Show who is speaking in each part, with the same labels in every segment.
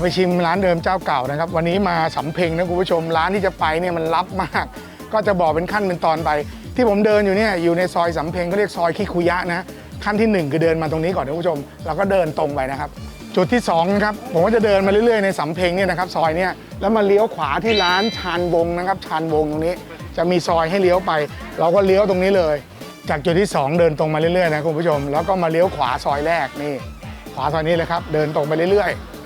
Speaker 1: ไปชิมร้านเดิมเจ้าเก่านะครับ วันนี้มาสำเพ็งนะคุณผู้ชมร้านที่จะไปเนี่ยมันลับมาก ก็จะบอกเป็นขั้นเป็นตอนไป ที่ผมเดินอยู่เนี่ยอยู่ในซอยสำเพ็งเขาเรียกซอยคิคุยะนะขั้นที่หนึ่งคือเดินมาตรงนี้ก่อนนะคุณผู้ชมเราก็เดินตรงไปนะครับ จุดที่สองนะครับผมก็จะเดินมาเรื่อยๆในสำเพ็งเนี่ยนะครับซอยเนี่ยแล้วมาเลี้ยวขวาที่ร้านชานวงนะครับชานวงตรงนี้จะมีซอยให้เลี้ยวไป เราก็เลี้ยวตรงนี้เลย จากจุดที่สองเดินตรงมาเรื่อยๆนะคุณผู้ชม แล้วก็มาเลี้ยวขวาซอยแรกนี่ ขวาซอยนี้เลยครับ เดินตรงไปเรื่อยๆ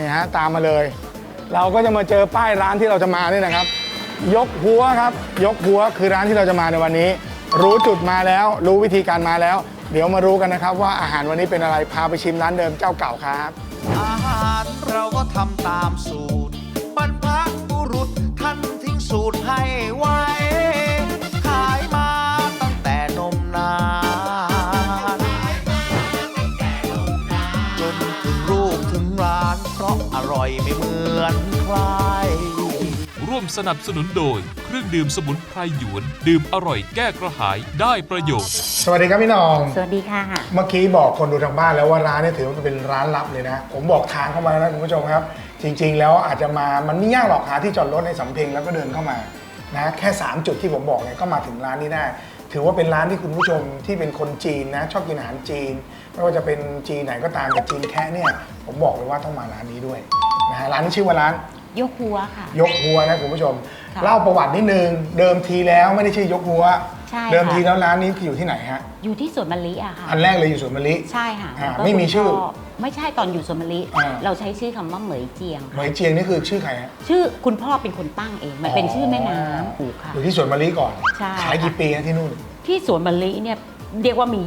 Speaker 1: นี่ฮะตามมาเลย เราก็จะมาเจอป้ายร้านที่เราจะมานี่นะครับ ยกหัวครับ ยกหัวคือร้านที่เราจะมาในวันนี้ รู้จุดมาแล้ว รู้วิธีการมาแล้ว เดี๋ยวมารู้กันนะครับ ว่าอาหารวันนี้เป็นอะไรพาไปชิมร้านเดิมเจ้าเก่าครับ
Speaker 2: อาหารเราก็ทำตามสูตร สนั
Speaker 3: บสนุนโดย เครื่องดื่มสมุนไพรหยวน ดื่มอร่อยแก้กระหายได้ประโยชน์
Speaker 1: สวัสดีครับพี่หน้อง
Speaker 4: สวัสดีค่ะ
Speaker 1: เมื่อกี้บอกคนดูทางบ้านแล้วว่าร้านเนี่ยถือว่าเป็นร้านลับเลยนะ ผมบอกทางเข้ามาแล้วนะคุณผู้ชมครับ จริง ๆ แล้วอาจจะมา มันไม่ยากหรอกหาที่จอดรถในสำเพ็งแล้วก็เดินเข้ามา นะแค่ 3 จุดที่ผมบอกเนี่ยก็มาถึงร้านนี้ได้ ถือว่าเป็นร้านที่คุณผู้ชมที่เป็นคนจีนนะ ชอบกินอาหารจีน ไม่ว่าจะเป็นจีนไหนก็ตามแต่จีนแค่เนี่ย ผมบอกเลยว่าต้องมาร้านนี้ด้วยนะฮะร้านนี้ชื่อว่าร้าน
Speaker 4: ยกหัวค่ะ
Speaker 1: ยกหัวนะคุณผู้ชม
Speaker 4: ค่ะ
Speaker 1: เล่าประวัตินิดนึง เดิมทีแล้วไม่ได้ชื่อยกหัว
Speaker 4: ใช่
Speaker 1: เดิม
Speaker 4: ค่ะ
Speaker 1: ทีแล้วร้านนี้คืออยู่ที่ไหนฮะ
Speaker 4: อยู่ที่สวนมะลิอะค่ะ
Speaker 1: อันแรกเลยอยู่สวนมะลิ
Speaker 4: ใช่ค่ะ
Speaker 1: อ่า
Speaker 4: แล้วก็
Speaker 1: ไม่มี
Speaker 4: คุณ
Speaker 1: ชื่อ
Speaker 4: พ่ไม่ใช่ตอนอยู่สวนมะลิ
Speaker 1: อ่า
Speaker 4: เราใช้ชื่อคำว่าเหมยเจียง
Speaker 1: เหมยเจียงนี่คือชื่อใครฮะ
Speaker 4: ชื่อคุณพ่อเป็นคนตั้งเอง มันเป็นชื่อแม่น้ำถูกค่ะ
Speaker 1: อยู่ที่สวนมะลิก่อน
Speaker 4: ใช่
Speaker 1: ขายกี่ปีนะที่นู่น
Speaker 4: ที่สวนมะลิเนี่ยเรียกว่ามี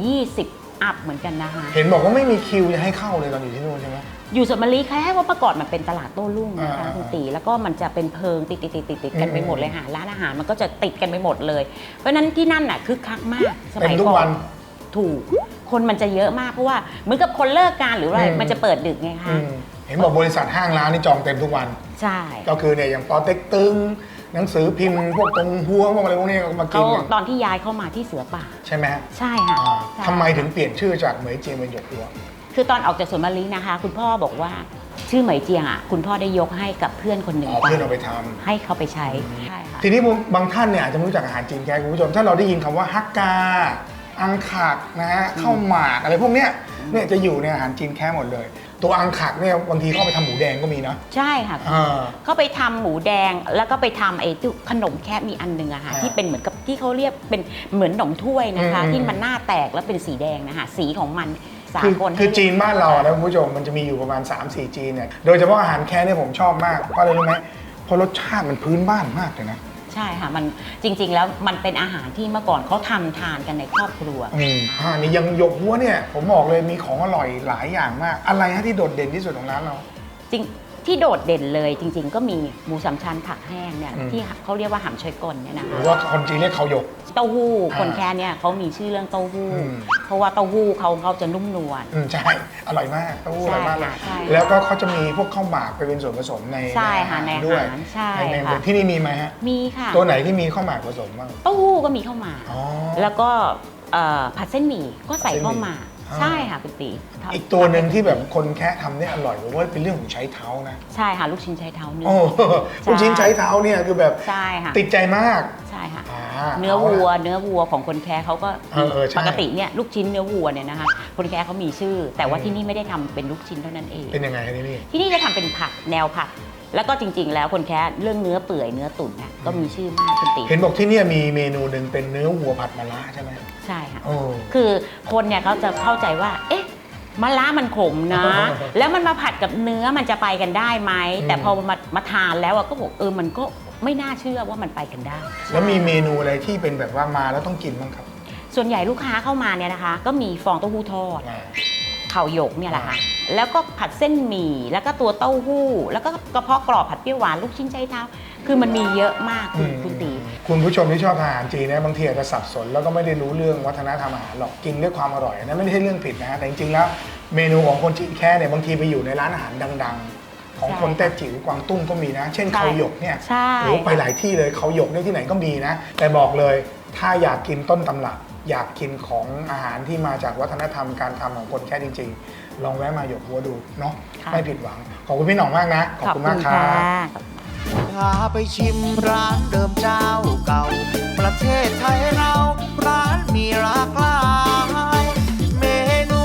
Speaker 4: 20 อัพเหมือนกันนะคะ
Speaker 1: เห็นบอกว่าไม่มีคิวจะให้เข้าเลยตอนอยู่ที่นู่นใช่ไหม
Speaker 4: อยู่สวนมะลิแค่ว่าประกอบมันเป็นตลาดโต้รุ่งนะคะ
Speaker 1: อ่า
Speaker 4: คุณตีแล้วก็มันจะเป็นเพิงติดติดติดติดติดกัน
Speaker 1: อืม
Speaker 4: ไปหมดเลยค่ะร้านอาหารมันก็จะติดกันไปหมดเลย เพราะฉะนั้นที่นั่นน่ะคึกคักมากส
Speaker 1: เต็
Speaker 4: มั
Speaker 1: ม
Speaker 4: ย
Speaker 1: ทุก
Speaker 4: ก่
Speaker 1: วั
Speaker 4: อนนถูก คนมันจะเยอะมากเพราะว่าเหมือนกับคนเลิกงานหรืออะไร
Speaker 1: อืม
Speaker 4: มันจะเปิดดึกไง
Speaker 1: อื
Speaker 4: คะ
Speaker 1: มเห็นบอกบริษัทห้างร้านนี่จองเต็มทุกวัน
Speaker 4: ใช่
Speaker 1: ก็คือเนี่ยอย่างปอเต็กตึงหนังสือพิมพ์พวกตรงหัวพวกอะไรพวกนี้ก็มากิ
Speaker 4: เขา
Speaker 1: นกัน
Speaker 4: ตอนที่ย้ายเข้ามาที่เสือป่า
Speaker 1: ใช่ไหมฮะ
Speaker 4: ใช่ค่ะ
Speaker 1: อ่า
Speaker 4: ใช่
Speaker 1: ทำไมถึงเปลี่ยนชื่อจากเหมยเจียงเป็นหยกหัว
Speaker 4: คือตอนออกจากสวนมะลินะคะ คุณพ่อบอกว่าชื่อเหมยเจียงอะคุณพ่อได้ยกให้กับเพื่อนคนหนึ่ง
Speaker 1: อ๋อเพื่อนเอาไปทำ
Speaker 4: ให้เขาไปใช้ใช่ค่ะ
Speaker 1: ทีนี้บางท่านเนี่ยอาจจะไม่รู้จักอาหารจีนแกคุณผู้ชม ถ้าเราได้ยินคำว่าฮักกา อังคักนะฮะข้าวหมากอะไรพวกเนี้ยเนี่ยจะอยู่ในอาหารจีนแค่หมดเลย ตัวอังคักเนี่ยบางทีเข้าไปทำหมูแดงก็มีนะ
Speaker 4: ใช่ค่ะ
Speaker 1: อ่า
Speaker 4: เขาไปทำหมูแดงแล้วก็ไปทำไอ้ที่ขนมแคบมีอันหนึ่งอะค่ะ
Speaker 1: อ่า
Speaker 4: ที่เป็นเหมือนกับที่เขาเรียกเป็นเหมือนขนมถ้วยนะคะ
Speaker 1: อืม
Speaker 4: ที่มันหน้าแตกแล้วเป็นสีแดงนะคะสีของมัน สา
Speaker 1: คือ
Speaker 4: กล
Speaker 1: คือ
Speaker 4: ให้
Speaker 1: จีนบ้านเราอะนะคุณผู้ชมมันจะมีอยู่ประมาณ 3-4 จีนเนี่ยโดยเฉพาะอาหารแค่เนี่ยผมชอบมากเพราะอะไรรู้ไหมเพราะรสชาติมันพื้นบ้านมากเลยนะ
Speaker 4: ใช่ค่ะ มันจริง ๆ แล้วมันเป็นอาหารที่เมื่อก่อนเขาทำทานกันในครอบครัว
Speaker 1: อืมอ่านี่ยังหยกหัวเนี่ย ผมบอกเลยมีของอร่อยหลายอย่างมาก อะไรฮะที่โดดเด่นที่สุดของร้านเรา
Speaker 4: จริง ที่โดดเด่นเลยจริง ๆ ก็มีหมูสามชั้นผักแห้งเนี่ย
Speaker 1: อืม
Speaker 4: ที่เขาเรียกว่าหำชอยกลเนี่ยนะ
Speaker 1: ห
Speaker 4: คะ
Speaker 1: รือว่าคนจีนเรียกเขาหยก
Speaker 4: เต้าหู้
Speaker 1: อ่า
Speaker 4: คนแค่เนี่ยเขามีชื่อเรื่องเต้าหู้
Speaker 1: อืม
Speaker 4: เพราะว่าเต้าหู้เขาเขาจะนุ่มนวล
Speaker 1: อืมใช่ อร่อยมากเต้าหู้อร่อยมากเลย
Speaker 4: ใช่ค่ะใช่
Speaker 1: แล้วก็เขาจะมีพวกข้าวหมากไปเป็นส่วนผสมใน
Speaker 4: ใช่ค่ะในอาหาร
Speaker 1: ด้วย
Speaker 4: ใช่
Speaker 1: ใน
Speaker 4: ค่ะ
Speaker 1: ที่นี่มีไหมฮะ
Speaker 4: มีค่ะ
Speaker 1: ตัวไหนที่มีข้าวหมากผสมบ้าง
Speaker 4: เต้าหู้ก็มีเข้ามา
Speaker 1: อ๋อ
Speaker 4: แล้วก็เอ่อผัดเส้นหมี่ก็ใส่เข้ามา
Speaker 1: อ่า
Speaker 4: ใช่ค่ะคุณตีทำ
Speaker 1: อีกตัวหนึ่งที่แบบคนแค่ทำเนี่ยอร่อยผมว่าเป็นเรื่องของใช้เท้านะ
Speaker 4: ใช่ค่ะลูกชิ้นใช้เท้าเนื้
Speaker 1: โอ้
Speaker 4: ใช่
Speaker 1: ลูกชิ้นใช้เท้าเนี่ยคือแบบ
Speaker 4: ใช่ค่ะ
Speaker 1: ติดใจมาก
Speaker 4: ใช่ค่ะ
Speaker 1: อ่า
Speaker 4: เนื้อวัวเนื้อวัวของคนแค่เขาก็
Speaker 1: เออเออใช่
Speaker 4: ปกติเนี่ยลูกชิ้นเนื้อวัวเนี่ยนะคะคนแค่เขามีชื่อ แต่ว่าที่นี่ไม่ได้ทำเป็นลูกชิ้นเท่านั้นเอง
Speaker 1: เป็นยังไงคะที่นี่
Speaker 4: ที่นี่จะทำเป็นผัดแนวผัดแล้วก็จริง ๆ แล้วคนแค่เรื่องเนื้อเปื่อยเนื้อตุ๋นเนี่ยก็มีชื่อมากคุณตี
Speaker 1: เห็นบอกที่เนี่ยมีเมนูหนึ่งเป็นเนื้อวัวผัดมะระใช่ไหม
Speaker 4: ใช่ค่ะ
Speaker 1: โอ้
Speaker 4: คือคนเนี่ยเขาจะเข้าใจว่า เอ๊ะมะระมันขมนะแล้วมันมาผัดกับเนื้อมันจะไปกันได้ไหมแต่พอมามาทานแล้วอะก็บอกเออ มันก็ไม่น่าเชื่อว่ามันไปกันได้
Speaker 1: แล้วมีเมนูอะไรที่เป็นแบบว่ามาแล้วต้องกินบ้างครับ
Speaker 4: ส่วนใหญ่ลูกค้าเข้ามาเนี่ยนะคะ ก็มีฟองเต้าหู้ทอดเข่าหยกเนี่ยแหละค่ะ แล้วก็ผัดเส้นหมี่ แล้วก็ตัวเต้าหู้ แล้วก็กระเพาะกรอบผัดเปรี้ยวหวาน ลูกชิ้นใจเท้า คือมันมีเยอะมากคุณคุณตี
Speaker 1: คุณผู้ชมที่ชอบอาหารจีนนะบางทีอาจจะสับสน แล้วก็ไม่ได้รู้เรื่องวัฒนธรรมอาหารหรอกกินด้วยความอร่อยนะไม่ใช่เรื่องผิดนะฮะแต่จริงๆแล้วเมนูของคนจีนแค่เนี่ยบางทีไปอยู่ในร้านอาหารดัง ๆ ของ
Speaker 4: ใช่
Speaker 1: คนแต้จิ๋วกวางตุ้งก็มีนะ เช่น
Speaker 4: ใช่
Speaker 1: เขาหยกเนี่ย
Speaker 4: ใช่
Speaker 1: โอ้ไปหลายที่เลยเขาหยกเนี่ยที่ไหนก็มีนะ แต่บอกเลยถ้าอยากกินต้นตำรับ อยากกินของอาหารที่มาจากวัฒนธรรมการทำของคนแค่จริง ๆ ลองแวะมาหยกหัวดูเนาะ
Speaker 4: ค่ะ
Speaker 1: ไม่ผิดหวังขอบคุณพี่หน่องมากนะขอบคุณมากครับ
Speaker 2: พาไปชิมร้านเดิมเจ้าเก่า ประเทศไทยเรา ร้านมีหลากหลาย เมนู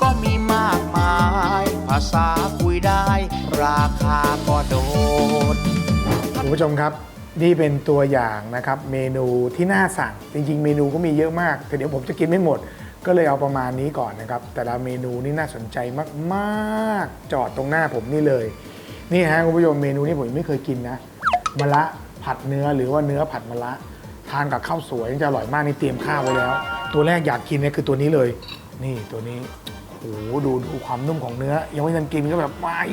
Speaker 2: ก็มีมากมาย ภาษาคุยได้ ราคาก็โดด
Speaker 1: คุณผู้ชมครับ นี่เป็นตัวอย่างนะครับเมนูที่น่าสั่ง จริงๆ เมนูก็มีเยอะมาก แต่เดี๋ยวผมจะกินไม่หมด ก็เลยเอาประมาณนี้ก่อนนะครับ แต่ละเมนูนี่น่าสนใจมากๆ จอดตรงหน้าผมนี่เลย นี่ฮะคุณผู้ชมเมนูนี้ผมยังไม่เคยกินนะมะระผัดเนื้อหรือว่าเนื้อผัดมะระทานกับข้าวสวยจะอร่อยมากนี่เตรียมข้าวไว้แล้ว ตัวแรกอยากกินเนี่ยคือตัวนี้เลย นี่ตัวนี้โอ้โหดูดูความนุ่มของเนื้อ ยังไม่ทันกินก็แบบว้าย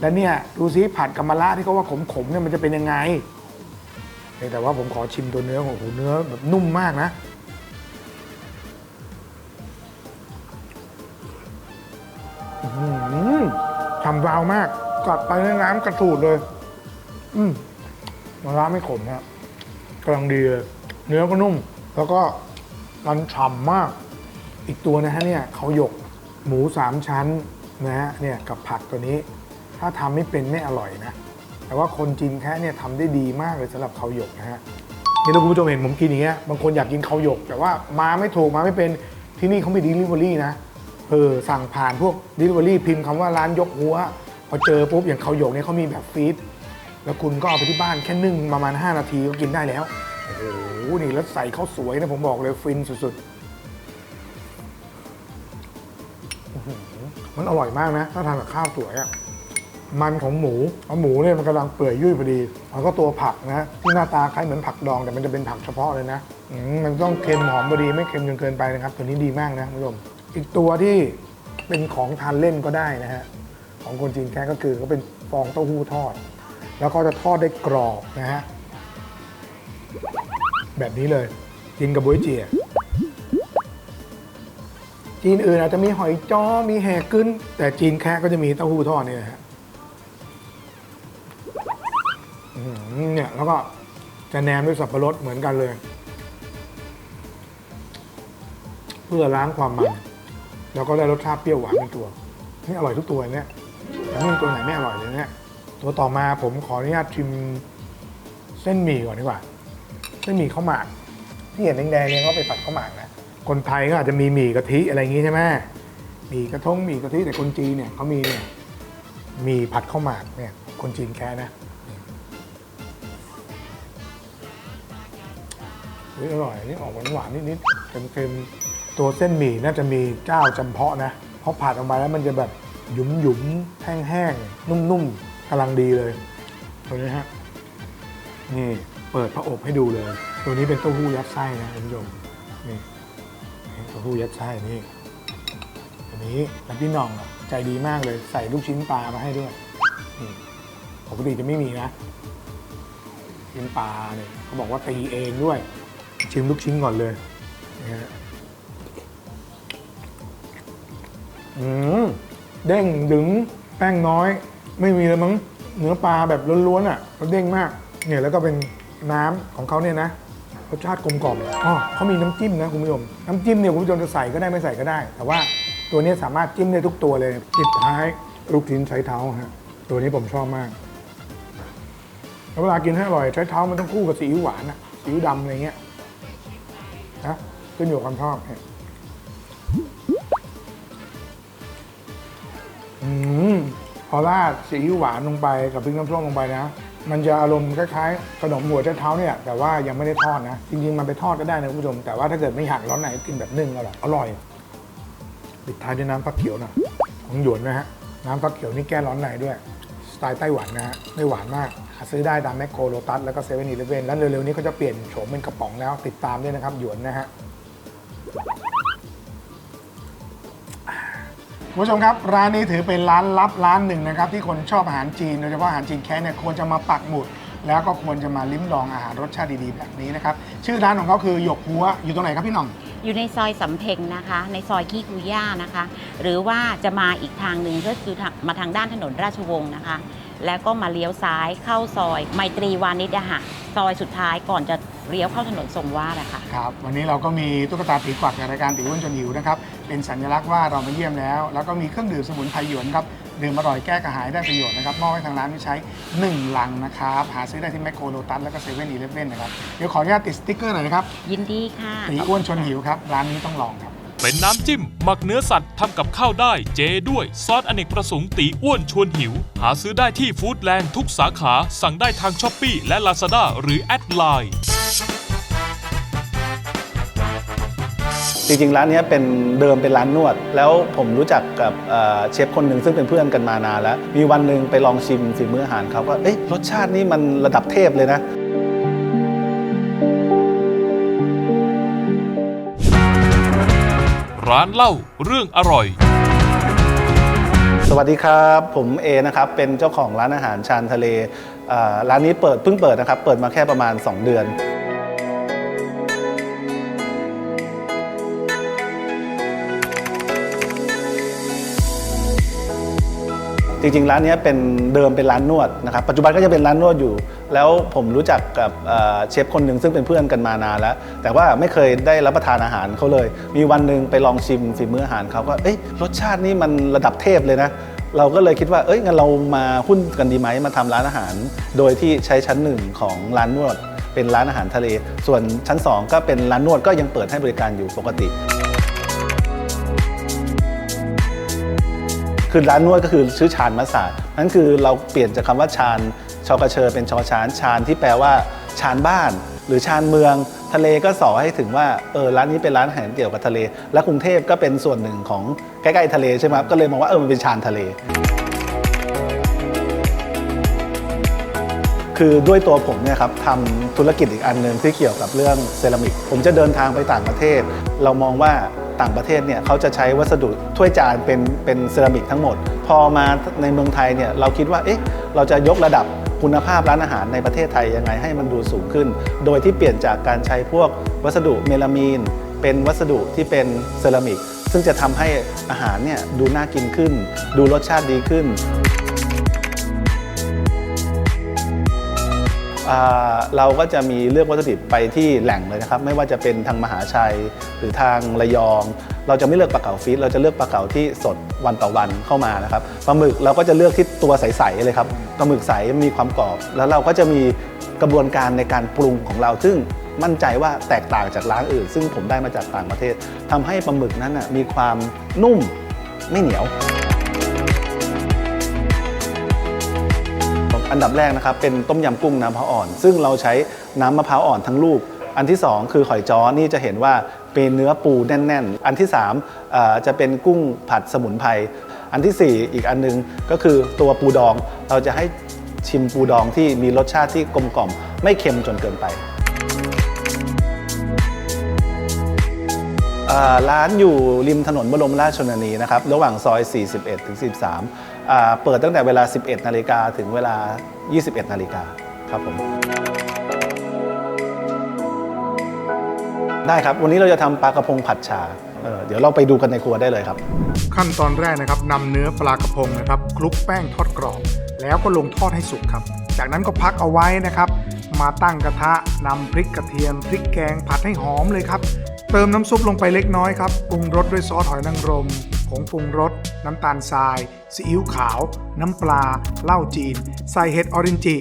Speaker 1: แล้วเนี่ยดูซิผัดกับมะระที่เขาว่าขมๆเนี่ยมันจะเป็นยังไงแต่ว่าผมขอชิมตัวเนื้อโอ้โหเนื้อแบบนุ่มมากนะ ทำวาวมาก กัดไปในน้ำกระสูดเลย อืมมะระไม่ขมครับกำลังดีเลย เนื้อก็นุ่ม แล้วก็มันฉ่ำมาก อีกตัวนะฮะเนี่ยเขาหยกหมูสามชั้นนะฮะเนี่ยกับผักตัวนี้ ถ้าทำไม่เป็นไม่อร่อยนะ แต่ว่าคนจีนแค่เนี่ยทำได้ดีมากเลยสำหรับเขาหยกนะฮะนี่ถ้าคุณผู้ชมเห็นผมกินอย่างเงี้ยบางคนอยากกินเขาหยก แต่ว่ามาไม่ถูกมาไม่เป็นที่นี่เขาไมี delivery นะ เออสั่งผ่านพวก delivery พิมพ์คำว่าร้านยกหัว พอเจอปุ๊บอย่างเขาหยกเนี่ยเขามีแบบฟีดแล้วคุณก็เอาไปที่บ้านแค่นึ่งประมาณ 5 นาทีก็กินได้แล้ว โอ้โห นี่แล้วใส่ข้าวสวยนะผมบอกเลยฟินสุดๆ มันอร่อยมากนะ ถ้าทานกับข้าวสวยอะมันของหมูเอาหมูเนี่ยมันกำลังเปื่อยยุ่ยพอดีแล้วก็ตัวผักนะที่หน้าตาคล้ายเหมือนผักดองแต่มันจะเป็นผักเฉพาะเลยนะมมันต้องเค็มหอมพอดีไม่เค็มจนเกินไปนะครับ ตัวนี้ดีมากนะคุณผู้ชม อีกตัวที่เป็นของทานเล่นก็ได้นะฮะของคนจีนแค่ก็คือก็เป็นฟองเต้าหู้ทอด แล้วก็จะทอดได้กรอบนะฮะแบบนี้เลยกินกับบวยเจียจีนอื่นอาจจะมีหอยจ้อมีแหกึ้น แต่จีนแค่ก็จะมีเต้าหู้ทอดนี่นะฮะเนี่ยแล้วก็จะแนมด้วยสับปะรดเหมือนกันเลย เพื่อล้างความมัน แล้วก็ได้รสชาติเปรี้ยวหวานในตัว นี่อร่อยทุกตัวเนี่ยแต่ไม่มีตัวไหนไม่อร่อยเลยเนี่ย ตัวต่อมาผมขออนุญาตชิมเส้นหมี่ก่อนดีกว่า เส้นหมี่ข้าวหมาก ที่เห็นแดงๆเนี่ยเขาไปผัดข้าวหมากนะ คนไทยก็อาจจะมีหมี่กะทิอะไรอย่างงี้ใช่ไหมหมี่กระทงหมี่กะทิแต่คนจีนเนี่ยเขามีเนี่ยหมี่ผัดข้าวหมากเนี่ย คนจีนแค่นะอร่อยนนี่ออกหวานๆนิดๆเค็มๆ ตัวเส้นหมี่น่าจะมีเจ้าจำเพาะนะเพราะผัดออกมาแล้วมันจะแบบหยุมๆแห้งๆนุ่มๆกำลังดีเลยตัวนี้ฮะนี่เปิดพระอบให้ดูเลย ตัวนี้เป็นเต้าหู้ยัดไส้นะคุณผู้ชมนี่เต้าหู้ยัดไส้นี่ตัวนี้แล้วพี่น้องใจดีมากเลย ใส่ลูกชิ้นปลามาให้ด้วยนี่ปกติจะไม่มีนะชิ้นปลาเนี่ยเขาบอกว่าตีเองด้วยชิมลูกชิ้นก่อนเลยนะฮะ อืมเด้งดึงแป้งน้อย ไม่มีเลยมั้งเนื้อปลาแบบล้วนๆอะมันเด้งมาก เนี่ยแล้วก็เป็นน้ำของเขาเนี่ยนะรสชาติกลมกล่อมอ๋อเขามีน้ำจิ้มนะคุณผู้ชมน้ำจิ้มเนี่ยคุณผู้ชมจะใส่ก็ได้ไม่ใส่ก็ได้ แต่ว่าตัวเนี้สามารถจิ้มได้ทุกตัวเลยปิดท้ายลูกชิ้นใช้เท้าฮะตัวนี้ผมชอบมาก แล้วเวลากินให้อร่อยใช้เท้ามันต้องคู่กับซีอิ๊วหวานอะซีอิ๊วดำอะไรเงี้ยนะขึ้นอยู่กับความชอบเนี่ย อืมพอราดซีอิ๊วหวานลงไปกับพริกน้ำส้มลงไปนะ มันจะอารมณ์คล้ายๆขนมหัวเจ้าเท้าเนี่ย แต่ว่ายังไม่ได้ทอดนะ จริงๆ มันไปทอดก็ได้นะคุณผู้ชม แต่ว่าถ้าเกิดไม่อยากร้อนไหนกินแบบนึ่งก็อร่อยอร่อย ปิดท้ายด้วยน้ำฟักเขียวน่อยของหยวนนะฮะ น้ำฟักเขียวนี่แก้ร้อนในด้วย สไตล์ไต้หวันนะฮะ ไม่หวานมากหาซื้อได้ตามแมคโครโลตัสแล้วก็เซเว่นอีเลฟเว่นแล้วเร็วๆนี้เขาจะเปลี่ยนโฉมเป็นกระป๋องแล้วติดตามด้วยนะครับหยวนนะฮะ คุณผู้ชมครับร้านนี้ถือเป็นร้านลับร้านหนึ่งนะครับที่คนชอบอาหารจีนโดยเฉพาะอาหารจีนแค่เนี่ยควรจะมาปักหมุด แล้วก็ควรจะมาลิ้มลองอาหารรสชาติดีๆแบบนี้นะครับชื่อร้านของเขาคือหยกหัวอยู่ตรงไหนครับพี่หน่อง
Speaker 4: อยู่ในซอยสำเพ็งนะคะ ในซอยขี้คุย่านะคะ หรือว่าจะมาอีกทางหนึ่งก็คือทางมาทางด้านถนนราชวงศ์นะคะ แล้วก็มาเลี้ยวซ้ายเข้าซอยไมตรีวานิชอะค่ะซอยสุดท้ายก่อนจะ เลี้ยวเข้าถนนทรงวาดอะค่ะ
Speaker 1: ครับวันนี้เราก็มีตุ๊กตาตีกวักจากรายการตีอ้วนจนหิวนะครับเป็นสัญลักษณ์ว่าเรามาเยี่ยมแล้ว แล้วก็มีเครื่องดื่มสมุนไพรหยวนครับดื่มอร่อยแก้กระหายได้ประโยชน์นะครับมอบให้ทางร้านที่ใช้ 1 ลังนะครับหาซื้อได้ที่แมคโครโลตัสแล้วก็เซเว่นอีเลฟเว่นนะครับเดี๋ยวขออนุญาตติดสติ๊กเกอร์หน่อยนะครับ
Speaker 4: ยินดีค่ะ
Speaker 1: ตีอ้วนชวนหิวครับร้านนี้ต้องลองครับ
Speaker 3: เป็นน้ำจิ้ม หมักเนื้อสัตว์ทำกับข้าวได้เจด้วยซอสอเนกประสงค์ตีอ้วนชวนหิว หาซื้อได้ที่ฟู้ดแลนด์ทุกสาขา สั่งได้ทางช้อปปีและ Lazada หรือแอดไลน์
Speaker 5: จริงๆร้านเนี้ยเป็นเดิมเป็นร้านนวด แล้วผมรู้จักกับเอ่อเชฟคนหนึ่งซึ่งเป็นเพื่อนกันมานานแล้ว มีวันหนึ่งไปลองชิมฝีมืออาหารเขาก็เอ๊ะรสชาตินี่มันระดับเทพเลยนะ
Speaker 3: ร้านเล่าเรื่องอร่อย
Speaker 5: สวัสดีครับ ผมเอนะครับ เป็นเจ้าของร้านอาหารชานทะเลเอ่อร้านนี้เปิดเพิ่งเปิดนะครับ เปิดมาแค่ประมาณ 2 เดือน จริงๆ ร้านนี้เป็นเดิมเป็นร้านนวดนะครับปัจจุบันก็จะเป็นร้านนวดอยู่ แล้วผมรู้จักกับเชฟคนหนึ่งซึ่งเป็นเพื่อนกันมานานแล้ว แต่ว่าไม่เคยได้รับประทานอาหารเขาเลย มีวันหนึ่งไปลองชิมฝีมืออาหารเขาก็เอ้ยรสชาตินี่มันระดับเทพเลยนะเราก็เลยคิดว่า เอ้ยงั้นเรามาหุ้นกันดีไหมมาทำร้านอาหาร โดยที่ใช้ชั้นหนึ่งของร้านนวด เป็นร้านอาหารทะเล ส่วนชั้นสองก็เป็นร้านนวดก็ยังเปิดให้บริการอยู่ปกติ คือร้านนวดก็คือชื่อชานมัสสาดนั่นคือเราเปลี่ยนจากคำว่าชานชอกระเชอเป็นชอชานชานที่แปลว่าชานบ้าน หรือชานเมือง ทะเลก็สอให้ถึงว่าเออร้านนี้เป็นร้านอาหารเกี่ยวกับทะเล และกรุงเทพก็เป็นส่วนหนึ่งของใกล้ๆทะเลใช่ไหมครับก็เลยมองว่าเออมันเป็นชานทะเล คือด้วยตัวผมเนี่ยครับทำธุรกิจอีกอันหนึ่งที่เกี่ยวกับเรื่องเซรามิก ผมจะเดินทางไปต่างประเทศ เรามองว่าต่างประเทศเนี่ยเขาจะใช้วัสดุถ้วยจานเป็นเป็นเซรามิกทั้งหมด พอมาในเมืองไทยเนี่ยเราคิดว่าเอ๊ะเราจะยกระดับคุณภาพร้านอาหารในประเทศไทยยังไงให้มันดูสูงขึ้น โดยที่เปลี่ยนจากการใช้พวกวัสดุเมลามีน เป็นวัสดุที่เป็นเซรามิก ซึ่งจะทำให้อาหารเนี่ยดูน่ากินขึ้น ดูรสชาติดีขึ้น เราก็จะมีเลือกวัตถุดิบไปที่แหล่งเลยนะครับ ไม่ว่าจะเป็นทางมหาชัยหรือทางระยอง เราจะไม่เลือกปลาเก๋าฟีดเราจะเลือกปลาเก๋าที่สดวันต่อวันเข้ามานะครับปลาหมึกเราก็จะเลือกที่ตัวใสๆเลยครับปลาหมึกใสมีความกรอบ แล้วเราก็จะมีกระบวนการในการปรุงของเราซึ่งมั่นใจว่าแตกต่างจากร้านอื่น ซึ่งผมได้มาจากต่างประเทศทำให้ปลาหมึกนั้นนะมีความนุ่มไม่เหนียว อันดับแรกนะครับเป็นต้มยำกุ้งน้ำมะพร้าวอ่อน ซึ่งเราใช้น้ำมะพร้าวอ่อนทั้งลูก อันที่ 2 คือหอยจ้อนี่จะเห็นว่าเป็นเนื้อปูแน่น ๆ อันที่3เอ่อจะเป็นกุ้งผัดสมุนไพรอันทีสี่ 4 อีกอันนึงก็คือตัวปูดองเราจะให้ชิมปูดองที่มีรสชาติที่กลมกล่อม ไม่เค็มจนเกินไปร้านอยู่ริมถนนบรมราชชนนีนะครับ ระหว่างซอย 41ถึง 43 เปิดตั้งแต่เวลา 11 นาฬิกาถึงเวลา 21 นาฬิกาครับผม ได้ครับ วันนี้เราจะทำปลากระพงผัดชาเเดี๋ยวเราไปดูกันในครัวได้เลยครับ
Speaker 1: ขั้นตอนแรกนะครับนำเนื้อปลากระพงนะครับคลุกแป้งทอดกรอบ แล้วก็ลงทอดให้สุกครับ จากนั้นก็พักเอาไว้นะครับ มาตั้งกระทะนำพริกกระเทียมพริกแกงผัดให้หอมเลยครับ เติมน้ำซุปลงไปเล็กน้อยครับปรุงรสด้วยซอสหอยนางรมผงปรุงรส น้ำตาลทราย ซีอิ๊วขาว น้ำปลา เหล้าจีน ใส่เห็ดออรินจิ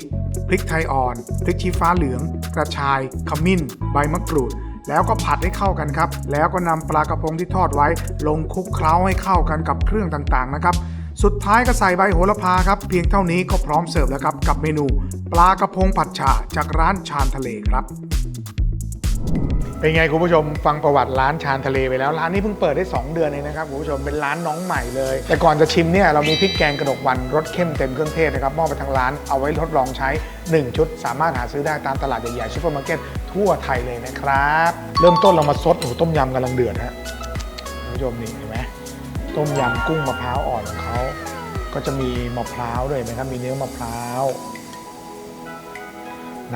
Speaker 1: พริกไทยอ่อน พริกชี้ฟ้าเหลือง กระชาย ขมิ้น ใบมะกรูด แล้วก็ผัดให้เข้ากันครับ แล้วก็นำปลากระพงที่ทอดไว้ ลงคลุกเคล้าให้เข้ากันกับเครื่องต่างๆนะครับ สุดท้ายก็ใส่ใบโหระพาครับ เพียงเท่านี้ก็พร้อมเสิร์ฟแล้วครับกับเมนู ปลากระพงผัดฉ่าจากร้านชานทะเลครับ เป็นไงคุณผู้ชมฟังประวัติร้านชานทะเลไปแล้ว ร้านนี้เพิ่งเปิดได้ 2 เดือนเองนะครับคุณผู้ชมเป็นร้านน้องใหม่เลย แต่ก่อนจะชิมเนี่ยเรามีพริกแกงกระดกวันรสเข้มเต็มเครื่องเทศนะครับมอบไปทางร้านเอาไว้ทดลองใช้ 1 ชุด สามารถหาซื้อได้ตามตลาดใหญ่ๆซูเปอร์มาร์เก็ตทั่วไทยเลยนะครับ เริ่มต้นเรามาซดโอ้ต้มยำกำลังเดือดฮะคุณผู้ชมนี่เห็นไหมต้มยำกุ้งมะพร้าวอ่อนของเขาก็จะมีมะพร้าวด้วยนไหมครับมีเนื้อมะพร้าว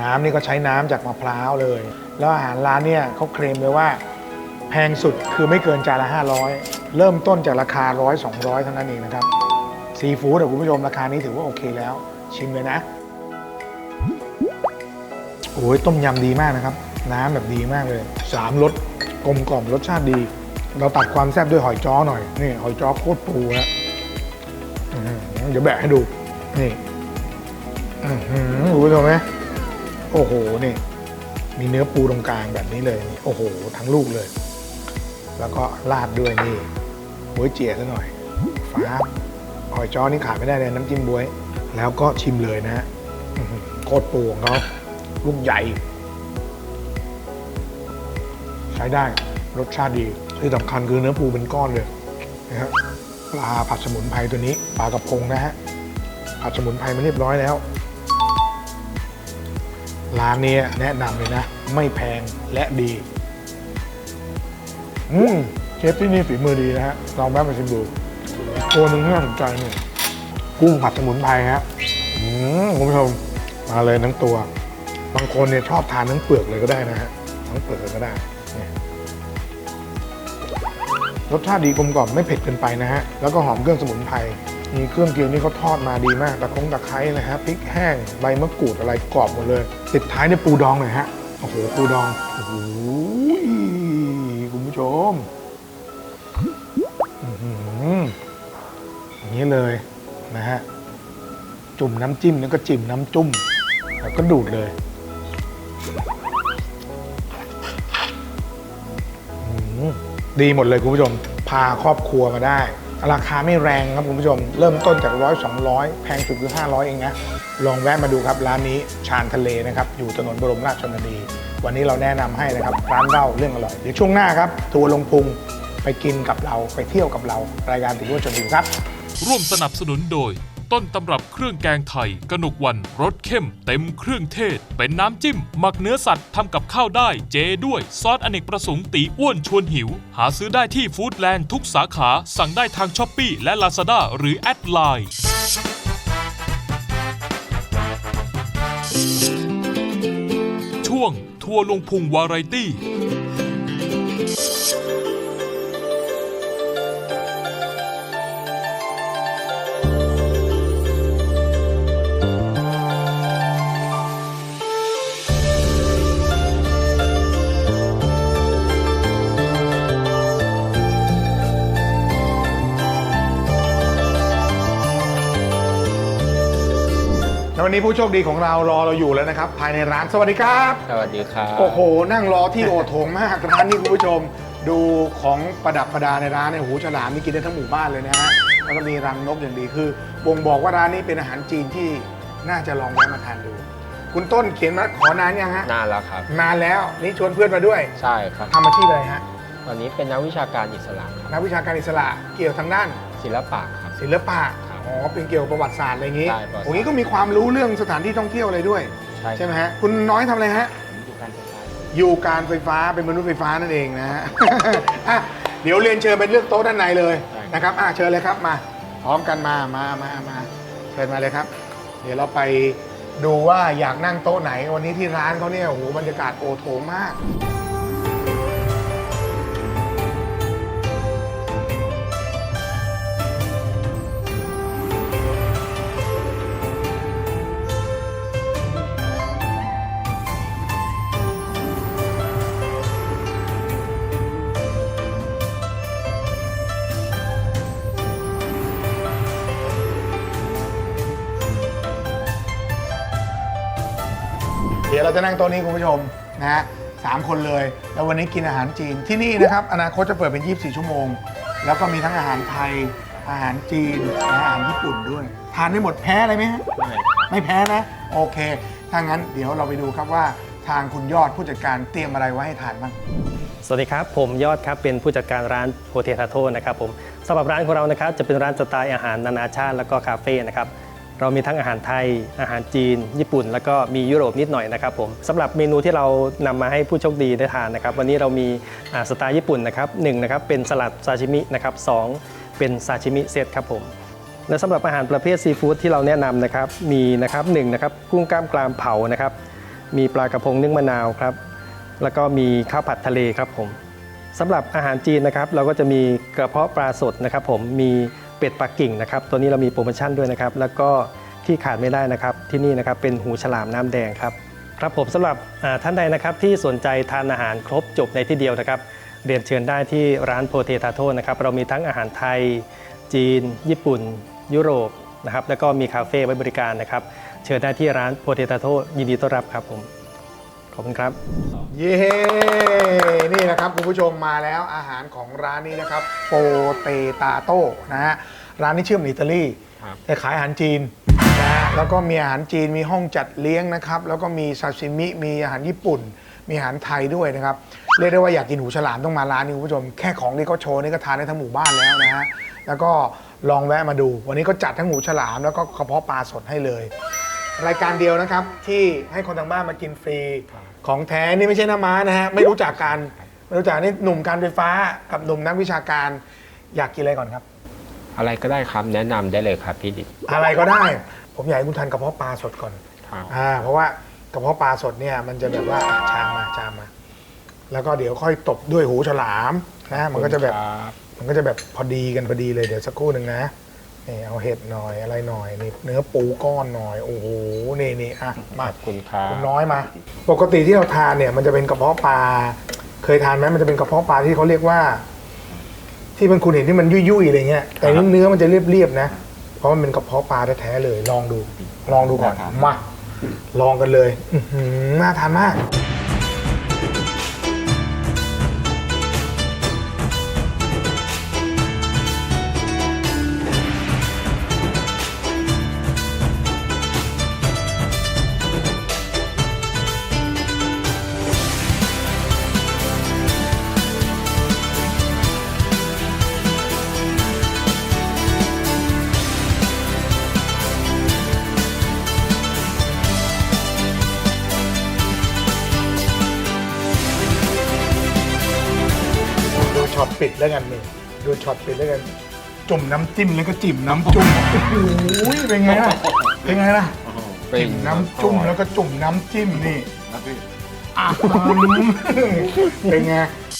Speaker 1: น้ำนี่ก็ใช้น้ำจากมะพร้าวเลย แล้วอาหารร้านเนี่ยเขาเคลมเลยว่า แพงสุดคือไม่เกินจานละ 500 เริ่มต้นจากราคา 100 200 เท่านั้นเองนะครับซีฟู้ดอะคุณผู้ชมราคานี้ถือว่าโอเคแล้ว ชิมเลยนะโอ้ยต้มยำดีมากนะครับ น้ำแบบดีมากเลยสามรสกลมกล่อมรสชาติดี เราตัดความแซ่บด้วยหอยจ้อหน่อยนี่หอยจ้อโคตรปูฮะเดี๋ยวแบะให้ดูนี่อือหือคุณผู้ชมไหม โอ้โหนี่มีเนื้อปูตรงกลางแบบนี้เลยนี่โอ้โห ทั้งลูกเลย แล้วก็ราดด้วยนี่บวยเจี๋ยซะหน่อยฟ้าหอยจ้อนี่ขาดไม่ได้เลยน้ำจิ้มบวย แล้วก็ชิมเลยนะฮะโคตรปูของเขาลูกใหญ่ ใช้ได้รสชาติดีที่สำคัญคือเนื้อปูเป็นก้อนเลยนะฮะปลาผัดสมุนไพรตัวนี้ปลากระพงนะฮะผัดสมุนไพรมาเรียบร้อยแล้ว ร้านนี้แนะนำเลยนะ ไม่แพงและดีอืมเชฟที่นี่ฝีมือดีนะฮะลองแวะมาชิมดูตัวหนึ่งน่าสนใจเนี่ยกุ้งผัดสมุนไพรฮะอืมคุณผู้ชมมาเลยทั้งตัว บางคนเนี่ยชอบทานทั้งเปลือกเลยก็ได้นะฮะทั้งเปลือกเลยก็ได้นี่รสชาติดีกลมกล่อมไม่เผ็ดเกินไปนะฮะ แล้วก็หอมเครื่องสมุนไพร มีเครื่องเคียงนี่เขาทอดมาดีมากตะคงตะไคร้นะฮะพริกแห้งใบมะกรูดอะไรกรอบหมดเลยติดท้ายด้วยปูดองหน่อยฮะโอ้โหปูดองโอ้โหคุณผู้ชมอย่างนี้เลยนะฮะจุ่มน้ำจิ้มแล้วก็จิ้มน้ำจุ่มแล้วก็ดูดเลยดีหมดเลยคุณผู้ชม พาครอบครัวมาได้ ราคาไม่แรงครับคุณผู้ชม เริ่มต้นจากร้อยสองร้อยแพงสุดคือ 500 เองนะ ลองแวะมาดูครับร้านนี้ชานทะเลนะครับอยู่ถนนบรมราชชนนี วันนี้เราแนะนำให้นะครับร้านเล่าเรื่องอร่อย เดี๋ยวช่วงหน้าครับทัวร์ลงพุงไปกินกับเราไปเที่ยวกับเรา รายการติดว่าชนวิวครับ
Speaker 3: ร่วมสนับสนุนโดย ต้นตำรับเครื่องแกงไทย กนกวันรสเข้มเต็มเครื่องเทศ เป็นน้ำจิ้ม หมักเนื้อสัตว์ทำกับข้าวได้ เจด้วย ซอสอเนกประสงค์ตีอ้วนชวนหิว หาซื้อได้ที่ฟู้ดแลนด์ทุกสาขาสั่งได้ทางช้อปปีและ Lazada หรือแอดไลน์ช่วงทัวร์ลงพุงวาไรตี้
Speaker 1: ววันนี้ผู้โชคดีของเรารอเราอยู่แล้วนะครับ ภายในร้านสวัสดีครับ
Speaker 6: สวัสดีครับ
Speaker 1: โอ้โห นั่งรอที่โอโถงมากร้านนี้คุณผู้ชม ดูของประดับประดาในร้านเนี่ยโอ้โหฉลามนี่กินได้ทั้งหมู่บ้านเลยนะฮะแล้วก็มีรังนกอย่างดีคือบ่งบอกว่าร้านนี้เป็นอาหารจีนที่น่าจะลองแวะมาทานดู คุณต้นเขียนมาขอนานยังฮะ
Speaker 6: นานแล้วครับ
Speaker 1: นานแล้วนี่ชวนเพื่อนมาด้วย
Speaker 6: ใช่ครับ
Speaker 1: ทำอาชีพอะไรฮะ
Speaker 6: ตอนนี้เป็นนักวิชาการอิสระครับ
Speaker 1: นักวิชาการอิสระเกี่ยวทางด้าน
Speaker 6: ศิลปะครับ
Speaker 1: ศิลปะ
Speaker 6: ครับ
Speaker 1: อ๋อเป็นเกี่ยวกับประวัติศาสตร์อะไรอย่างนี้
Speaker 6: ใช่ประวัติศาสตร์
Speaker 1: โอ้นี้ก็มีความรู้เรื่องสถานที่ท่องเที่ยวอะไรด้วย
Speaker 6: ใช่
Speaker 1: ใช่ไหมฮะ คุณน้อยทำอะไรฮะ
Speaker 6: อยู่การไฟฟ้า
Speaker 1: อยู่การไฟฟ้าเป็นมนุษย์ไฟฟ้านั่นเองนะฮะ อะเดี๋ยวเรียนเชิญไปเลือกโต๊ะด้านในเลยนะครับอะเชิญเลยครับมา พร้อมกันมามามามาเชิญมาเลยครับ เดี๋ยวเราไปดูว่าอยากนั่งโต๊ะไหนวันนี้ที่ร้านเขาเนี่ยโอ้โหบรรยากาศโอโถงมาก ดี๋ยวเราจะนั่งโต๊ะนี้คุณผู้ชมนะฮะสามคนเลย แล้ววันนี้กินอาหารจีนที่นี่นะครับ อนาคตจะเปิดเป็น 24 ชั่วโมง แล้วก็มีทั้งอาหารไทย อาหารจีนและอาหารญี่ปุ่นด้วย ทานได้หมดแพ้อะไรไหมฮะ
Speaker 6: ไม่
Speaker 1: ไม่แพ้นะ โอเค ถ้างั้นเดี๋ยวเราไปดูครับว่าทางคุณยอดผู้จัดการเตรียมอะไรไว้ให้ทานบ้าง
Speaker 7: สวัสดีครับ ผมยอดครับเป็นผู้จัดการร้านโพเททาโทนะครับผมสำหรับร้านของเรานะครับจะเป็นร้านสไตล์อาหารนานาชาติ แล้วก็คาเฟ่นะครับ เรามีทั้งอาหารไทย อาหารจีน ญี่ปุ่น แล้วก็มียุโรปนิดหน่อยนะครับผมสำหรับเมนูที่เรานำมาให้ผู้โชคดีได้ทานนะครับ วันนี้เรามีาสไตล์ญี่ปุ่นนะครับหนึ่งนะครับเป็นสลัดซาชิมินะครับสองเป็นซาชิมิเซตครับผมและสำหรับอาหารประเภทซีฟู้ดที่เราแนะนำนะครับมีนะครับหนึ่งนะครับกุ้งกล้ามกรามเผานะครับ มีปลากระพงนึ่งมะนาวครับแล้วก็มีข้าวผัดทะเลครับผมสำหรับอาหารจีนนะครับ เราก็จะมีกระเพาะปลาสดนะครับ ผมมี เป็ดปักกิ่งนะครับ ตัวนี้เรามีโปรโมชั่นด้วยนะครับ แล้วก็ที่ขาดไม่ได้นะครับ ที่นี่นะครับเป็นหูฉลามน้ำแดงครับ ครับผมสำหรับท่านใดนะครับที่สนใจทานอาหารครบจบในที่เดียวนะครับ เรียนเชิญได้ที่ร้านโพเททาโทนะครับ เรามีทั้งอาหารไทย จีน ญี่ปุ่น ยุโรปนะครับ แล้วก็มีคาเฟ่ไว้บริการนะครับ เชิญได้ที่ร้านโพเททาโทยินดีต้อนรับครับผม ขอบคุณครับ
Speaker 1: เย้นี่นะครับคุณผู้ชมมาแล้วอาหารของร้านนี้นะครับโปเตตาโต้นะฮะร้านนี้ชื่อมนอิตาลี
Speaker 6: ครับ
Speaker 1: แต่ขายอาหารจีนนะฮะแล้วก็มีอาหารจีนมีห้องจัดเลี้ยงนะครับ แล้วก็มีซาชิมิมีอาหารญี่ปุ่น มีอาหารไทยด้วยนะครับเรียกได้ว่าอยากกินหูฉลามต้องมาร้านนี้คุณผู้ชม แค่ของที่เขาโชว์นี่ก็ทานได้ทั้งหมู่บ้านแล้วนะฮะแล้วก็ลองแวะมาดู วันนี้ก็จัดทั้งหูฉลามแล้วก็กระเพาะปลาสดให้เลย รายการเดียวนะครับที่ให้คนทางบ้านมากินฟรี ของแท้นี่ไม่ใช่น้าม้านะฮะไม่รู้จักกันไม่รู้จักนี่หนุ่มการไฟฟ้ากับหนุ่มนักวิชาการอยากกินอะไรก่อนครับ
Speaker 6: อะไรก็ได้ครับแนะนำได้เลยครับพี่ดิษฐ์
Speaker 1: อะไรก็ได้ ผมอยากให้คุณทานกระเพาะปลาสดก่อน
Speaker 6: ครับ
Speaker 1: อ่าเพราะว่ากระเพาะปลาสดเนี่ยมันจะแบบว่าอะชามมาชามมา แล้วก็เดี๋ยวค่อยตบด้วยหูฉลามนะมันก็จะแบบ
Speaker 6: ครับ
Speaker 1: มันก็จะแบบพอดีกันพอดีเลยเดี๋ยวสักครู่หนึ่งนะ นี่เอาเห็ดหน่อยอะไรหน่อยนี่เนื้อปูก้อนหน่อยโอ้โหนี่นี่อะ
Speaker 6: ข
Speaker 1: มา
Speaker 6: อบคุณครับ
Speaker 1: คุณน้อยมา ปกติที่เราทานเนี่ย มันจะเป็นกระเพาะปลาเคยทานไหมมันจะเป็นกระเพาะปลาที่เขาเรียกว่า ที่มันคุณเห็นที่มันยุ่ยๆอะไรเงี้ยแต่นี่เนื้อมันจะเรียบๆนะ เพราะมันเป็นกระเพาะปลาแท้ๆเลย ลองดู ลองดูก่อนมาลองกันเลยอื้อหือน่าทานมาก ช็อตปิดแล้วกันนี่ดูช็อตปิดแล้วกัน จุ่มน้ำจิ้มแล้วก็จิ้มน้ำจุ่มโอ้โหเป็นไงล่ะเป็นไงล่ะ
Speaker 6: เป็น
Speaker 1: จิ้มน้ำจุ่มแล้วก็จุ่มน้ำจิ้มนี่อะ เป็นไง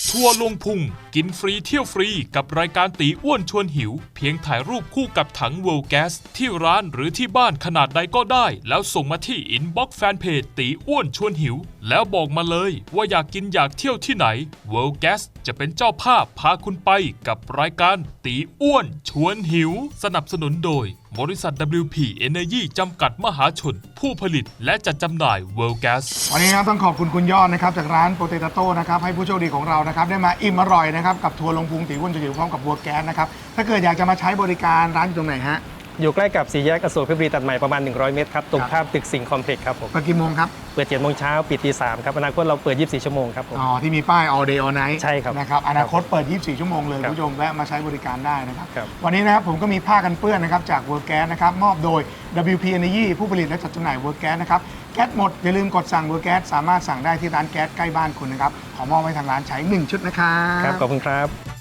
Speaker 3: ทัวร์ลงพุงกินฟรีเที่ยวฟรีกับรายการตีอ้วนชวนหิว เพียงถ่ายรูปคู่กับถัง World Gas ที่ร้านหรือที่บ้านขนาดใดก็ได้ แล้วส่งมาที่อินบ็อกซ์แฟนเพจตีอ้วนชวนหิว แล้วบอกมาเลยว่าอยากกินอยากเที่ยวที่ไหน World Gas จะเป็นเจ้าภาพพาคุณไปกับรายการตีอ้วนชวนหิว สนับสนุนโดย บริษัท WP Energy จำกัดมหาชน ผู้ผลิตและจัดจำหน่าย World Gas
Speaker 1: วันนี้นะครับต้องขอบคุณคุณยอดนะครับ จากร้านโปเตตโต้นะครับให้ผู้โชคดีของเรานะครับได้มาอิ่มอร่อยนะครับกับทัวร์ลงพุงตีวุ้นจะอยู่พร้อมกับบัวแก๊สนะครับถ้าเกิดอยากจะมาใช้บริการร้านอยู่ตรงไหนฮะ
Speaker 7: อยู่ใกล้กับสี่แยกอโศกเพชรบุรีตัดใหม่ประมาณ 100 เมตรครับ ตรง
Speaker 1: ครับ
Speaker 7: ข้ามตึกสิงห์คอมเพล็กซ์ครับผม
Speaker 1: เปิดกี่โมงครับ
Speaker 7: เปิด7โมงเช้าปิดตี3ครับ อนาคตเราเปิด 24 ชั่วโมงครับผม
Speaker 1: อ๋อ ที่มีป้าย all day all night
Speaker 7: ใช่ครับ
Speaker 1: นะครับ อนาคตเปิด 24 ชั่วโมงเลย
Speaker 7: ครับ
Speaker 1: คุณผู้ชมแวะมาใช้บริการได้นะครับ
Speaker 7: ครับ
Speaker 1: วันนี้นะครับผมก็มีผ้ากันเปื้อนนะครับจาก World Gas นะครับมอบโดย WP Energy ผู้ผลิตและจัดจำหน่าย World Gas นะครับแก๊สหมดอย่าลืมกดสั่ง World Gas สามารถสั่งได้ที่ร้านแก๊สใกล้บ้านคุณนะครับขอมอบไว้ทางร้านใช้หนึ่งชุดนะครับ
Speaker 7: ครับ ขอบคุณครับ